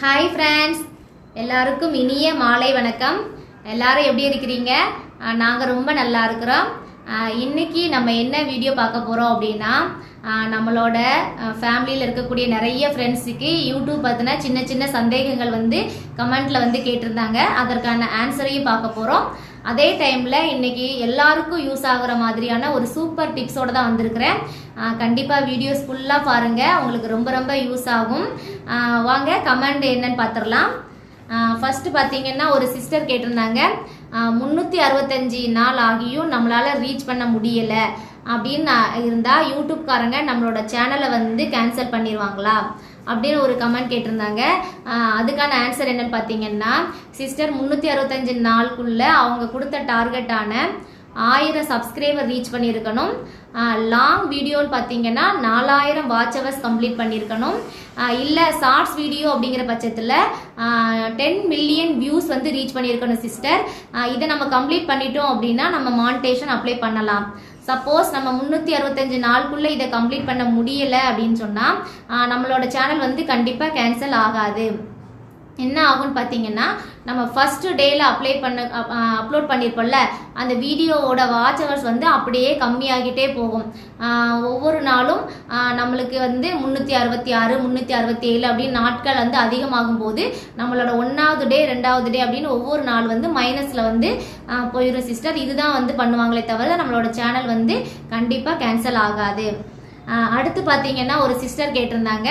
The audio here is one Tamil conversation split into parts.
ஹாய் ஃப்ரெண்ட்ஸ் எல்லாருக்கும் இனிய மாலை வணக்கம். எல்லாரும் எப்படி இருக்கிறீங்க? நாங்கள் ரொம்ப நல்லா இருக்கிறோம். இன்னைக்கு நம்ம என்ன வீடியோ பார்க்க போகிறோம் அப்படின்னா நம்மளோட ஃபேமிலியில் இருக்கக்கூடிய நிறைய ஃப்ரெண்ட்ஸுக்கு யூடியூப் பார்த்தினா சின்ன சின்ன சந்தேகங்கள் வந்து கமெண்ட்டில் வந்து கேட்டிருந்தாங்க. அதற்கான ஆன்சரையும் பார்க்க போகிறோம் அதே டைமில் இன்னைக்கு எல்லாருக்கும் யூஸ் ஆகுற மாதிரியான ஒரு சூப்பர் டிப்ஸோட தான் வந்திருக்கிறேன். கண்டிப்பாக வீடியோஸ் ஃபுல்லாக பாருங்கள் உங்களுக்கு ரொம்ப ரொம்ப யூஸ் ஆகும். வாங்க கமெண்ட் என்னன்னு பார்த்துடலாம் ஃபர்ஸ்ட் பார்த்தீங்கன்னா ஒரு சிஸ்டர் கேட்டிருந்தாங்க. முந்நூற்றி அறுபத்தஞ்சி நாள் ஆகியும் நம்மளால் ரீச் பண்ண முடியலை. அப்படின்னு இருந்தால் யூடியூப்காரங்க நம்மளோட சேனலை வந்து கேன்சல் பண்ணிடுவாங்களா அப்படின்னு ஒரு கமெண்ட் கேட்டிருந்தாங்க. அதுக்கான ஆன்சர் என்னன்னு பார்த்தீங்கன்னா சிஸ்டர் முந்நூற்றி அறுபத்தஞ்சு நாளுக்குள்ளே அவங்க கொடுத்த டார்கெட்டான ஆயிரம் சப்ஸ்கிரைபர் ரீச் பண்ணியிருக்கணும். லாங் வீடியோன்னு பார்த்தீங்கன்னா நாலாயிரம் வாட்ச் ஹவர்ஸ் கம்ப்ளீட் பண்ணியிருக்கணும். இல்லை ஷார்ட்ஸ் வீடியோ அப்படிங்கிற பட்சத்தில் டென் மில்லியன் வியூஸ் வந்து ரீச் பண்ணியிருக்கணும் சிஸ்டர் இதை நம்ம கம்ப்ளீட் பண்ணிட்டோம் அப்படின்னா நம்ம மானிட்டேஷன் அப்ளை பண்ணலாம். சப்போஸ் நம்ம முந்நூற்றி அறுபத்தஞ்சு நாளுக்குள்ளே இதை கம்ப்ளீட் பண்ண முடியலை அப்படின்னு சொன்னால் நம்மளோட சேனல் வந்து கண்டிப்பாக கேன்சல் ஆகாது. என்ன ஆகும்னு பார்த்தீங்கன்னா நம்ம ஃபர்ஸ்ட் டேல அப்ளை பண்ண அப்லோட் பண்ணியிருப்போம்ல அந்த வீடியோவோட வாட்ச் ஹவர்ஸ் வந்து அப்படியே கம்மியாகிட்டே போகும். ஒவ்வொரு நாளும் நம்மளுக்கு வந்து முந்நூற்றி அறுபத்தி ஆறு முந்நூற்றி அறுபத்தி ஏழு அப்படின்னு நாட்கள் வந்து அதிகமாகும் போது நம்மளோட ஒன்றாவது டே ரெண்டாவது டே அப்படின்னு ஒவ்வொரு நாள் வந்து மைனஸில் வந்து போயிடும் சிஸ்டர் இதுதான் வந்து பண்ணுவாங்களே தவிர நம்மளோட சேனல் வந்து கண்டிப்பாக கேன்சல் ஆகாது. அடுத்து பார்த்தீங்கன்னா ஒரு சிஸ்டர் கேட்டிருந்தாங்க.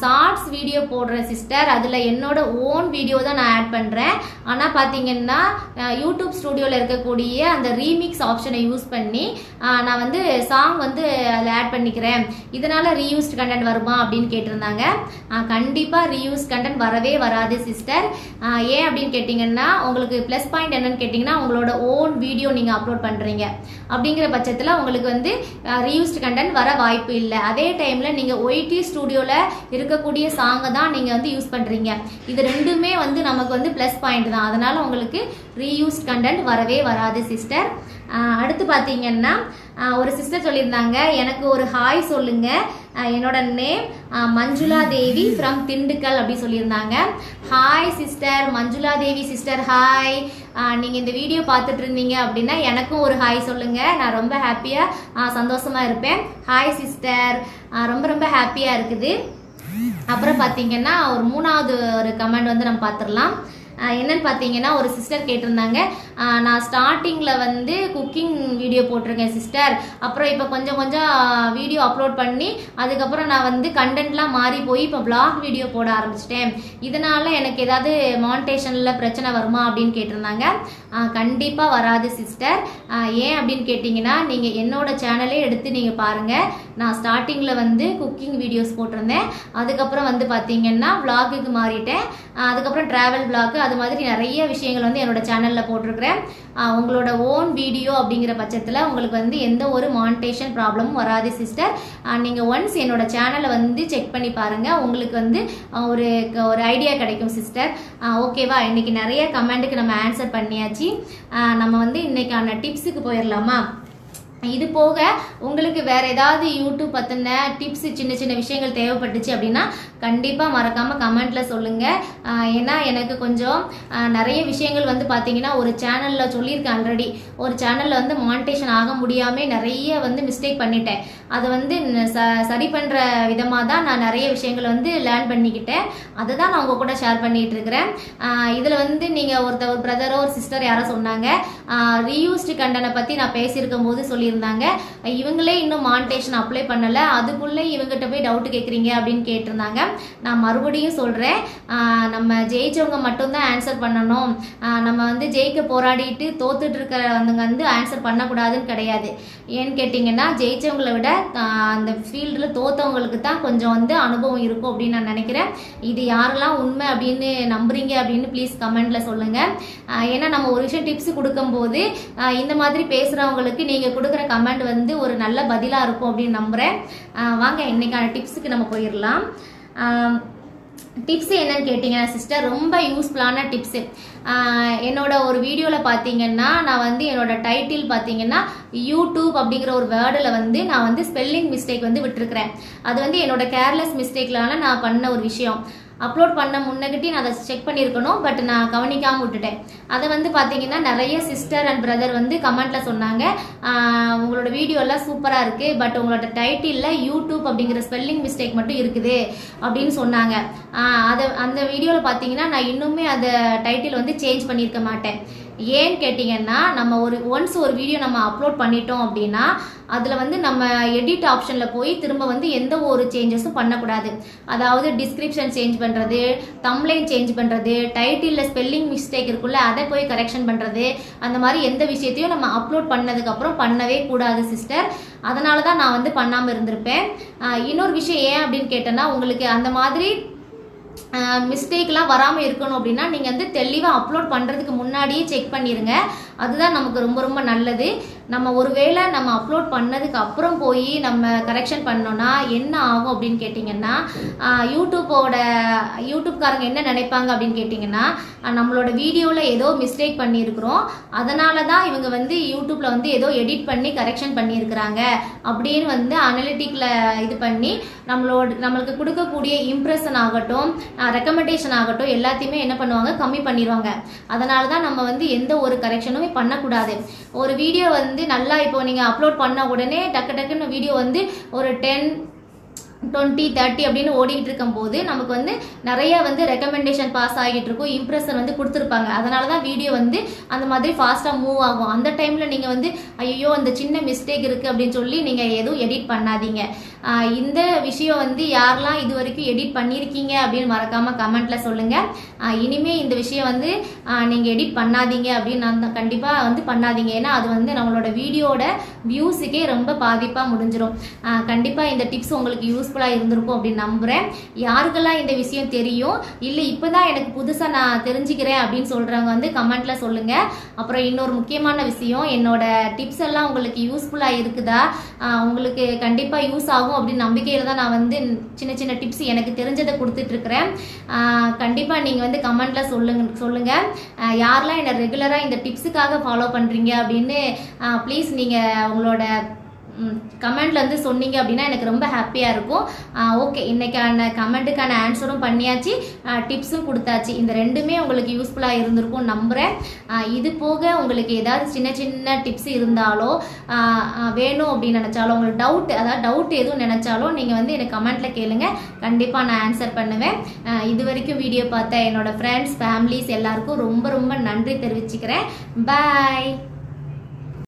ஷார்ட்ஸ் வீடியோ போடுற சிஸ்டர் அதில் என்னோட ஓன் வீடியோ தான் நான் ஆட் பண்ணுறேன் ஆனால் பார்த்தீங்கன்னா யூடியூப் ஸ்டூடியோவில் இருக்கக்கூடிய அந்த ரீமிக்ஸ் ஆப்ஷனை யூஸ் பண்ணி நான் வந்து சாங் வந்து அதில் ஆட் பண்ணிக்கிறேன். இதனால் ரீயூஸ்ட் கண்டென்ட் வருமா அப்படின்னு கேட்டிருந்தாங்க. கண்டிப்பாக ரீயூஸ் கண்டென்ட் வரவே வராது சிஸ்டர் ஏன் அப்படின்னு கேட்டிங்கன்னா உங்களுக்கு ப்ளஸ் பாயிண்ட் என்னன்னு கேட்டிங்கன்னா உங்களோட ஓன் வீடியோ நீங்கள் அப்லோட் பண்ணுறீங்க அப்படிங்கிற பட்சத்தில் உங்களுக்கு வந்து ரீயூஸ்ட் கண்டென்ட் வர வாய்ப்பு இல்லை. அதே டைமில் நீங்கள் ஒய்டி ஸ்டூடியோவில் இருக்கக்கூடிய சாங்கை தான் நீங்கள் வந்து யூஸ் பண்ணுறீங்க இது ரெண்டுமே வந்து நமக்கு வந்து ப்ளஸ் பாயிண்ட் தான். அதனால் உங்களுக்கு ரீயூஸ்ட் கண்டென்ட் வரவே வராது சிஸ்டர் அடுத்து பார்த்தீங்கன்னா ஒரு சிஸ்டர் சொல்லியிருந்தாங்க. எனக்கு ஒரு ஹாய் சொல்லுங்க. என்னோட நேம் மஞ்சுளா தேவி ஃப்ரம் திண்டுக்கல் அப்படி சொல்லியிருந்தாங்க. Hi sister Manjula Devi sister hi நீங்கள் இந்த வீடியோ பார்த்துட்டு இருந்தீங்க அப்படின்னா எனக்கும் ஒரு ஹாய் சொல்லுங்கள் நான் ரொம்ப ஹாப்பியாக சந்தோஷமாக இருப்பேன். ஹாய் சிஸ்டர் ரொம்ப ரொம்ப ஹாப்பியாக இருக்குது. அப்புறம் பார்த்தீங்கன்னா ஒரு மூணாவது ஒரு கமெண்ட் வந்து நம்ம பார்த்துடலாம் என்னன்னு பார்த்தீங்கன்னா ஒரு சிஸ்டர் கேட்டிருந்தாங்க. நான் ஸ்டார்டிங்கில் வந்து குக்கிங் வீடியோ போட்டிருக்கேன் சிஸ்டர் அப்புறம் இப்போ கொஞ்சம் கொஞ்சம் வீடியோ அப்லோட் பண்ணி அதுக்கப்புறம் நான் வந்து கண்டென்ட்லாம் மாறி போய் இப்போ பிளாக் வீடியோ போட ஆரம்பிச்சிட்டேன். இதனால் எனக்கு ஏதாவது மானிட்டேஷனில் பிரச்சனை வருமா அப்படின்னு கேட்டிருந்தாங்க. கண்டிப்பாக வராது சிஸ்டர் ஏன் அப்படின்னு கேட்டிங்கன்னா நீங்கள் என்னோடய சேனலே எடுத்து நீங்கள் பாருங்கள் நான் ஸ்டார்டிங்கில் வந்து குக்கிங் வீடியோஸ் போட்டிருந்தேன். அதுக்கப்புறம் வந்து பார்த்தீங்கன்னா vlog-க்கு மாறிட்டேன். அதுக்கப்புறம் ட்ராவல் vlog அது மாதிரி நிறைய விஷயங்கள் வந்து என்னோடய சேனலில் போட்டிருக்கிறேன். உங்களோட ஓன் வீடியோ அப்படிங்கிற பட்சத்தில் உங்களுக்கு வந்து எந்த ஒரு மானிட்டேஷன் ப்ராப்ளமும் வராது சிஸ்டர் நீங்கள் ஒன்ஸ் என்னோட சேனலை வந்து செக் பண்ணி பாருங்கள் உங்களுக்கு வந்து ஒரு ஒரு ஐடியா கிடைக்கும் சிஸ்டர் ஓகேவா இன்றைக்கி நிறைய கமெண்ட்டுக்கு நம்ம ஆன்சர் பண்ணியாச்சு. நம்ம வந்து இன்றைக்கான டிப்ஸுக்கு போயிடலாமா இது போக உங்களுக்கு வேற ஏதாவது யூடியூப் பற்றின டிப்ஸ் சின்ன சின்ன விஷயங்கள் தேவைப்பட்டுச்சு அப்படின்னா கண்டிப்பாக மறக்காமல் கமெண்ட்டில் சொல்லுங்கள் ஏன்னா எனக்கு கொஞ்சம் நிறைய விஷயங்கள் வந்து பார்த்திங்கன்னா ஒரு சேனலில் சொல்லியிருக்கேன் ஆல்ரெடி ஒரு சேனலில் வந்து மானிட்டேஷன் ஆக முடியாமல் நிறைய வந்து மிஸ்டேக் பண்ணிட்டேன். அதை வந்து ச சரி பண்ணுற விதமாக தான் நான் நிறைய விஷயங்களை வந்து லேர்ன் பண்ணிக்கிட்டேன். அதை தான் நான் உங்கள் கூட ஷேர் பண்ணிகிட்டு இருக்கிறேன். இதில் வந்து நீங்கள் ஒருத்த ஒரு பிரதரோ ஒரு சிஸ்டர் யாரோ சொன்னாங்க. ரீயூஸ்டு கண்டனை பற்றி நான் பேசியிருக்கும் போது சொல்லியிருந்தாங்க. இவங்களே இன்னும் மானிட்டேஷன் அப்ளை பண்ணலை. அதுக்குள்ளே இவங்ககிட்ட போய் டவுட்டு கேட்குறீங்க அப்படின்னு கேட்டிருந்தாங்க. நான் மறுபடியும் சொல்கிறேன் நம்ம ஜெயிச்சவங்க மட்டும்தான் ஆன்சர் பண்ணணும். நம்ம வந்து ஜெயிக்க போராடிட்டு தோத்துட்டு இருக்கிறவங்க வந்து ஆன்சர் பண்ணக்கூடாதுன்னு கிடையாது. ஏன்னு கேட்டிங்கன்னா ஜெயிச்சவங்களை விட அந்த ஃபீல்டில் தோத்தவங்களுக்கு தான் கொஞ்சம் வந்து அனுபவம் இருக்கும் அப்படின்னு நான் நினைக்கிறேன். இது யாரெல்லாம் உண்மை அப்படின்னு நம்புறீங்க அப்படின்னு ப்ளீஸ் கமெண்டில் சொல்லுங்கள் ஏன்னா நம்ம ஒரு விஷயம் டிப்ஸ் கொடுக்கும்போது இந்த மாதிரி பேசுகிறவங்களுக்கு நீங்கள் கொடுக்குற கமெண்ட் வந்து ஒரு நல்ல பதிலாக இருக்கும் அப்படின்னு நம்புகிறேன் வாங்க இன்னைக்கான டிப்ஸுக்கு நம்ம போயிடலாம். டிப்ஸ் என்னன்னு கேட்டிங்கன்னா சிஸ்டர் ரொம்ப யூஸ்ஃபுல்லான டிப்ஸு என்னோட ஒரு வீடியோவில் பார்த்தீங்கன்னா நான் வந்து என்னோட டைட்டில் பார்த்தீங்கன்னா யூடியூப் அப்படிங்கிற ஒரு வேர்டில் வந்து நான் வந்து ஸ்பெல்லிங் மிஸ்டேக் வந்து விட்டுருக்கிறேன். அது வந்து என்னோட கேர்லெஸ் மிஸ்டேக்னால நான் பண்ண ஒரு விஷயம். அப்லோட் பண்ண முன்னகிட்டி நான் அதை செக் பண்ணியிருக்கணும் பட் நான் கவனிக்காமல் விட்டுட்டேன். அதை வந்து பார்த்தீங்கன்னா நிறைய சிஸ்டர் அண்ட் பிரதர் வந்து கமெண்ட்டில் சொன்னாங்க. உங்களோட வீடியோலாம் சூப்பராக இருக்குது பட் உங்களோட டைட்டிலில் யூடியூப் அப்படிங்கிற ஸ்பெல்லிங் மிஸ்டேக் மட்டும் இருக்குது அப்படின்னு சொன்னாங்க. அதை அந்த வீடியோவில் பார்த்தீங்கன்னா நான் இன்னுமே அந்த டைட்டில் வந்து சேஞ்ச் பண்ணியிருக்க மாட்டேன். ஏன்னு கேட்டிங்கன்னா நம்ம ஒரு ஒன்ஸ் ஒரு வீடியோ நம்ம அப்லோட் பண்ணிட்டோம் அப்படின்னா அதில் வந்து நம்ம எடிட் ஆப்ஷனில் போய் திரும்ப வந்து எந்த ஒரு சேஞ்சஸும் பண்ணக்கூடாது. அதாவது டிஸ்கிரிப்ஷன் சேஞ்ச் பண்ணுறது தம்லைன் சேஞ்ச் பண்ணுறது டைட்டிலில் ஸ்பெல்லிங் மிஸ்டேக் இருக்குல்ல அதை போய் கரெக்ஷன் பண்ணுறது அந்த மாதிரி எந்த விஷயத்தையும் நம்ம அப்லோட் பண்ணதுக்கப்புறம் பண்ணவே கூடாது சிஸ்டர் அதனால தான் நான் வந்து பண்ணாமல் இருந்திருப்பேன். இன்னொரு விஷயம் ஏன் அப்படின்னு கேட்டேன்னா உங்களுக்கு அந்த மாதிரி மிஸ்டேக்லாம் வராமல் இருக்கணும் அப்படின்னா நீங்கள் வந்து தெளிவாக அப்லோட் பண்ணுறதுக்கு முன்னாடியே செக் பண்ணிடுங்க அதுதான் நமக்கு ரொம்ப ரொம்ப நல்லது. நம்ம ஒருவேளை நம்ம அப்லோட் பண்ணதுக்கு அப்புறம் போய் நம்ம கரெக்ஷன் பண்ணோன்னா என்ன ஆகும் அப்படின்னு கேட்டிங்கன்னா யூடியூப்போட யூடியூப்காரங்க என்ன நினைப்பாங்க அப்படின்னு கேட்டிங்கன்னா நம்மளோட வீடியோவில் ஏதோ மிஸ்டேக் பண்ணியிருக்கிறோம். அதனால தான் இவங்க வந்து யூடியூப்பில் வந்து ஏதோ எடிட் பண்ணி கரெக்ஷன் பண்ணியிருக்கிறாங்க அப்படின்னு வந்து அனலிட்டிக்கில் இது பண்ணி நம்மளோட நம்மளுக்கு கொடுக்கக்கூடிய இம்ப்ரெஷன் ஆகட்டும் ரெக்கமெண்டேஷன் ஆகட்டும் எல்லாத்தையுமே என்ன பண்ணுவாங்க? கம்மி பண்ணிடுவாங்க அதனால தான் நம்ம வந்து எந்த ஒரு கரெக்ஷனும் பண்ணக்கூடாது. ஒரு வீடியோ வந்து நல்லா இப்போ நீங்கள் அப்லோட் பண்ண உடனே டக்கு டக்குன்னு வீடியோ வந்து ஒரு டென் டுவெண்ட்டி தேர்ட்டி அப்படின்னு ஓடிக்கிட்டு இருக்கும்போது நமக்கு வந்து நிறைய வந்து ரெக்கமெண்டேஷன் பாஸ் ஆகிட்டு இருக்கும் இம்ப்ரெஷன் வந்து கொடுத்துருப்பாங்க. அதனால தான் வீடியோ வந்து அந்த மாதிரி ஃபாஸ்ட்டாக மூவ் ஆகும். அந்த டைமில் நீங்கள் வந்து ஐயோ அந்த சின்ன மிஸ்டேக் இருக்குது அப்படின்னு சொல்லி நீங்கள் எதுவும் எடிட் பண்ணாதீங்க. இந்த விஷயம் வந்து யாரெல்லாம் இது வரைக்கும் எடிட் பண்ணியிருக்கீங்க அப்படின்னு மறக்காமல் கமெண்ட்டில் சொல்லுங்கள் இனிமே இந்த விஷயம் வந்து நீங்கள் எடிட் பண்ணாதீங்க அப்படின்னு நான் கண்டிப்பாக வந்து பண்ணாதீங்க. ஏன்னா அது வந்து நம்மளோட வீடியோட வியூஸுக்கே ரொம்ப பாதிப்பாக முடிஞ்சிடும் கண்டிப்பாக இந்த டிப்ஸ் உங்களுக்கு யூஸ் யூஸ்ஃபுல்லாக இருந்திருக்கும் அப்படின்னு நம்புகிறேன் யாருக்கெல்லாம் இந்த விஷயம் தெரியும்? இல்லை இப்போ தான் எனக்கு புதுசாக நான் தெரிஞ்சுக்கிறேன் அப்படின்னு சொல்கிறவங்க வந்து கமெண்ட்டில் சொல்லுங்கள் அப்புறம் இன்னொரு முக்கியமான விஷயம் என்னோட டிப்ஸ் எல்லாம் உங்களுக்கு யூஸ்ஃபுல்லாக இருக்குதா? உங்களுக்கு கண்டிப்பாக யூஸ் ஆகும் அப்படின்னு நம்பிக்கையில் தான் நான் வந்து சின்ன சின்ன டிப்ஸ் எனக்கு தெரிஞ்சதை கொடுத்துட்ருக்குறேன். கண்டிப்பாக நீங்கள் வந்து கமெண்ட்டில் சொல்லுங்க சொல்லுங்கள் யாரெல்லாம் என்னை ரெகுலராக இந்த டிப்ஸுக்காக ஃபாலோ பண்ணுறீங்க அப்படின்னு ப்ளீஸ் நீங்கள் உங்களோட கமெண்ட்ல வந்து சொன்னீங்க அப்படின்னா எனக்கு ரொம்ப ஹாப்பியாக இருக்கும். ஓகே இன்றைக்கான கமெண்ட்டுக்கான ஆன்சரும் பண்ணியாச்சு. டிப்ஸும் கொடுத்தாச்சு. இந்த ரெண்டுமே உங்களுக்கு யூஸ்ஃபுல்லாக இருந்திருக்கும் நம்புகிறேன் இது போக உங்களுக்கு ஏதாவது சின்ன சின்ன டிப்ஸ் இருந்தாலோ வேணும் அப்படின்னு நினச்சாலும் உங்களுக்கு டவுட் அதாவது டவுட் எதுவும் நினச்சாலும் நீங்கள் வந்து எனக்கு கமெண்ட்டில் கேளுங்க. கண்டிப்பாக நான் ஆன்சர் பண்ணுவேன். இது வரைக்கும் வீடியோ பார்த்த என்னோட ஃப்ரெண்ட்ஸ் ஃபேமிலிஸ் எல்லாருக்கும் ரொம்ப ரொம்ப நன்றி தெரிவிச்சுக்கிறேன். பாய்